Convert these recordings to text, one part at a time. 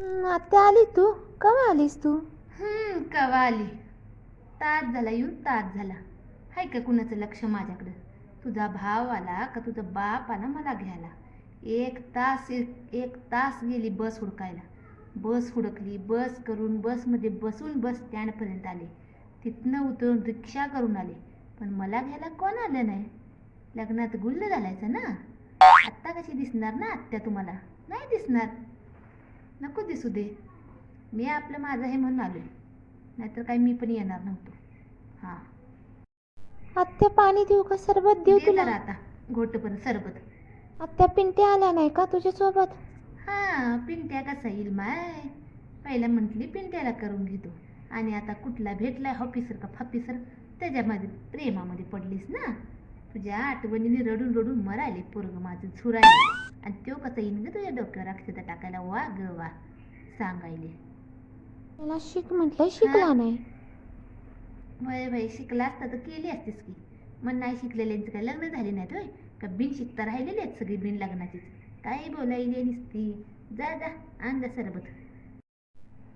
आत्या आली तू? कवा आलीस तू? हम्म कवा आली? तास झाला येऊन तास झाला. हाय का कुणाचं लक्ष माझ्याकडं? तुझा भाव आला का तुझा बाप आला मला घ्यायला? एक तास एक एक तास गेली बस हुडकायला. बस हुडकली बस करून बसमध्ये बसून बस स्टँडपर्यंत आले. तिथनं उतरून रिक्षा करून आले. पण मला घ्यायला कोण आलं नाही? लग्नात गुल्ल घालायचं ना? आत्ता कशी दिसणार ना आत्या तुम्हाला? नाही दिसणार. नको दिसू दे. मी आपलं माझं हे म्हणून आलो नाहीतर काय मी पण येणार नव्हतो. हां. आत्या पाणी देऊ का? सरबत देऊ तुला? आता. घोटपर्यंत सरबत. आत्या पिंटे आल्या नाही का तुझ्या सोबत हां पिंट्या कसा येईल माय? पहिला म्हटली पिंट्याला करून घेतो. आणि आता कुठला भेटलाय ऑफिसर का फॉफिसर त्याच्यामध्ये प्रेमामध्ये पडलीस ना? तुझ्या आठवणीने रडून रडून मरायले पोरग माझं झुरायले. आणि तो कसा येईन ग तुझ्या डोक्यावर अक्षता टाकायला? वा. ग वा सांगायले मला शिक म्हटलं शिकला. नाही. वय वय शिकला असता तर केली असतीस की. मग नाही शिकलेल्यांचं काय लग्न झाले नाहीत होय? का बिन शिकता राहिलेली आहेत सगळी बिन लग्नाचीच? काय बोलायली नुसती? जा जा आण जा सरबत.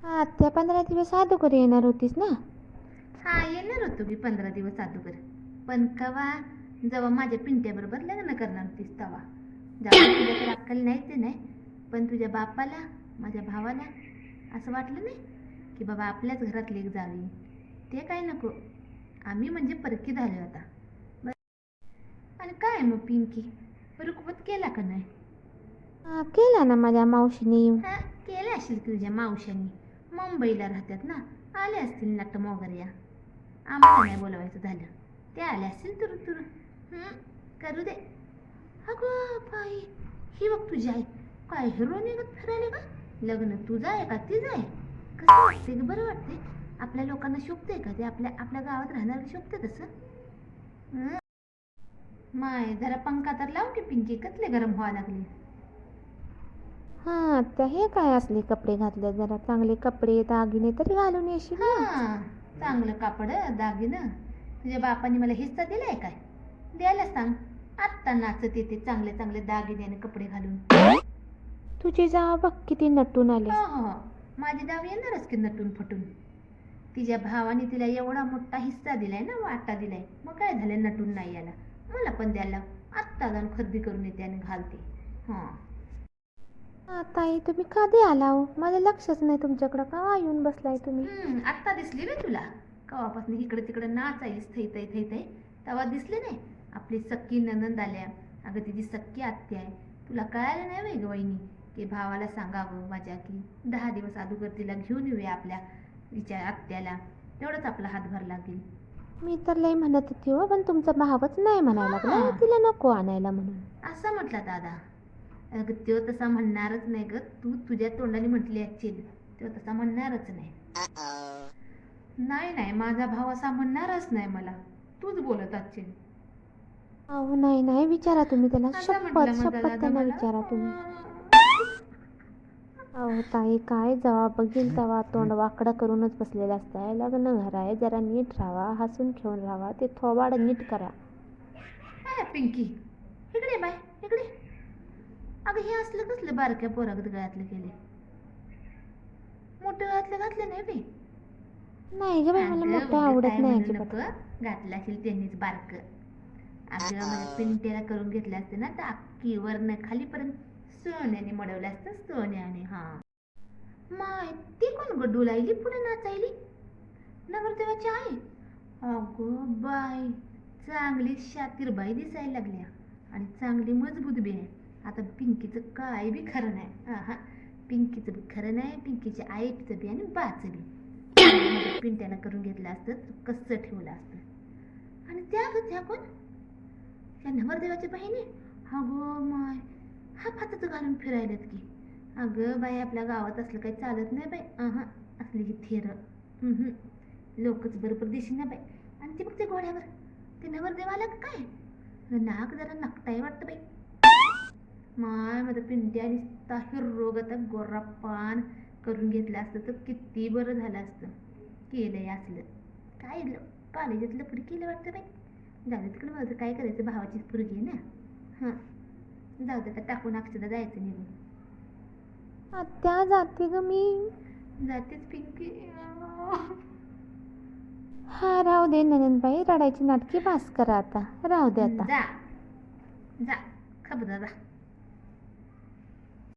हा, आत्या पंधरा दिवस अगोदर येणार होतीस ना? हा येणार होतो की पंधरा दिवस अगोदर. पण कवा? जेव्हा माझ्या पिंट्याबरोबर लग्न करणार होतीस तवा जेव्हा तुझ्या तर अक्कल नाही ते नाही पण तुझ्या बापाला माझ्या भावाला असं वाटलं नाही की बाबा आपल्याच घरात लेक जावी. ते काय नको. आम्ही म्हणजे परकी झाले आता. आणि काय मग पिंकी? रुकवत केला का नाही? हा, केला ना माझ्या मावशीने. हा केलं असेल तुझ्या मावशांनी मुंबईला राहतात ना. आले असतील नट्ट मोगऱ्या. आम्हाला नाही बोलवायचं झालं. ते आले असतील तुरु तुरु. हं, करू दे. अगं बाई ही बघ तुझी आई. काय हिरो निघत फिरायले का? लग्न तुझं आहे का तिचं आहे? कसं वाटते ग? बरं वाटते आपल्या लोकांना शोभते का? ते आपल्या आपल्या गावात राहणार शोभते तसं? माय जरा पंखा तर लाव की पिंकी. कसले गरम व्हावं लागले? हा आत्या हे काय असले कपडे घातले? जरा चांगले कपडे दागिने तरी घालून येशील ना? हा चांगलं कापड दागिनं. तुझ्या बापाने मला हिस्सा दिलाय काय? द्यायला सांग. आत्ता नाचत येते चांगले चांगले दागिने कपडे घालून. तुझी जाव बघ किती नटून आले. हो हो हो. माझी दाव येणारच की नटून फटून. तिच्या भावाने तिला एवढा मोठा हिस्सा दिलाय ना वाटा दिलाय. मग काय झालं नटून नाही याला? मला पण द्यायला आत्ता जाऊन खरेदी करून येते आणि घालते. हा. ताई तुम्ही कधी आला हो? माझं लक्षच नाही तुमच्याकडं. का येऊन बसलाय तुम्ही? हम्म, आत्ता दिसली रे तुला. कवापासून इकडे तिकडे नाचायलीस थै थै थै थै तेव्हा दिसले नाही? आपली सक्की ननंद आल्या. अगं तिची सक्की आत्या आहे. तुला कळालं नाही वय ग वहिनी की भावाला सांगावं माझ्या की दहा दिवस अगोदर तिला घेऊन येऊया आपल्या तिच्या आत्याला. तेवढंच आपला हातभार लागेल. मी तर लय म्हणत होती हो पण तुमचा भावच नाही म्हणायला लागला. तिला नको आणायला म्हणून. असं म्हटला दादा. अगं तो तसा म्हणणारच नाही ग. तू तुझ्या तोंडाने म्हटली ॲक्च्युअली तो तसा म्हणणारच नाही. नाही नाही माझा भाव असा म्हणणारच नाही मला. तूच बोलत ॲक्च्युअली अहो नाही नाही विचारा तुम्ही त्याला. शपथ शपथ त्यांना. विचारा तुम्ही. अहो ताई काय जेव्हा बघील तेव्हा तोंड वाकडं करूनच बसलेलं असतंय. लग्न घर आहे जरा नीट राहा हसून खेळून राहा ते थोबाड नीट करा. पिंकी? इकडे बाय इकडे. अगं हे असलं कसलं बारक्या पोरागत गळ्यातलं केले मोठं गळ्यातलं घातलं नाही बे नाही ग बाई मला मोठं आवडत नाही अजिबात. घातलं असेल त्यांनीच बारक. अगं म्हणजे पिंट्याला करून घेतलं असते ना तर अख्खी वरनं खालीपर्यंत सोन्याने मडवलं असतं सोन्याने हा. माय ती कोण ग डुलायली पुढे नाचायली? नवरदेवाची आहे अगं बाई चांगली शातीर बाई दिसायला लागल्या आणि चांगली मजबूत बी आहे. आता पिंकीचं काय बी खरं नाही. हा पिंकीचं बी खरं नाही पिंकीच्या आईचं बी आणि बाचं बी. पिंट्याला करून घेतलं असतं कसं ठेवलं असतं? आणि त्या ग त्या कोण? त्या नवरदेवाच्या बहिणी अगं माय हा फातच घालून फिरायलात की. अगं बाई आपल्या गावात असलं काही चालत नाही बाई. अहा असली ही थेर. लोकच बरोबर दिशी ना बाई. आणि ते बघ ते घोड्यावर. ते नवरदेव आला का काय नाक जरा नाकटाय वाटतं बाई. माय माझं पिंट्या नुसता रोग आता गोरा पान करून घेतलं असतं तर किती बरं झालं असतं. केलंय असलं. काय कॉलेजात कॉलेजातलं केलं वाटतं बाई. जाऊ दे तिकडे माझं काय करायचं? भावाचीच पुरगी आहे ना. हां. जाऊ दे आता टाकून अक्षदा जायचं निघून. आत्या जाते ग मी. जातेच पिंकी. हा राहू दे ननंदबाई रडायची नाटकी पास करा आता. राहू दे आता. जा. जा. खबर जा.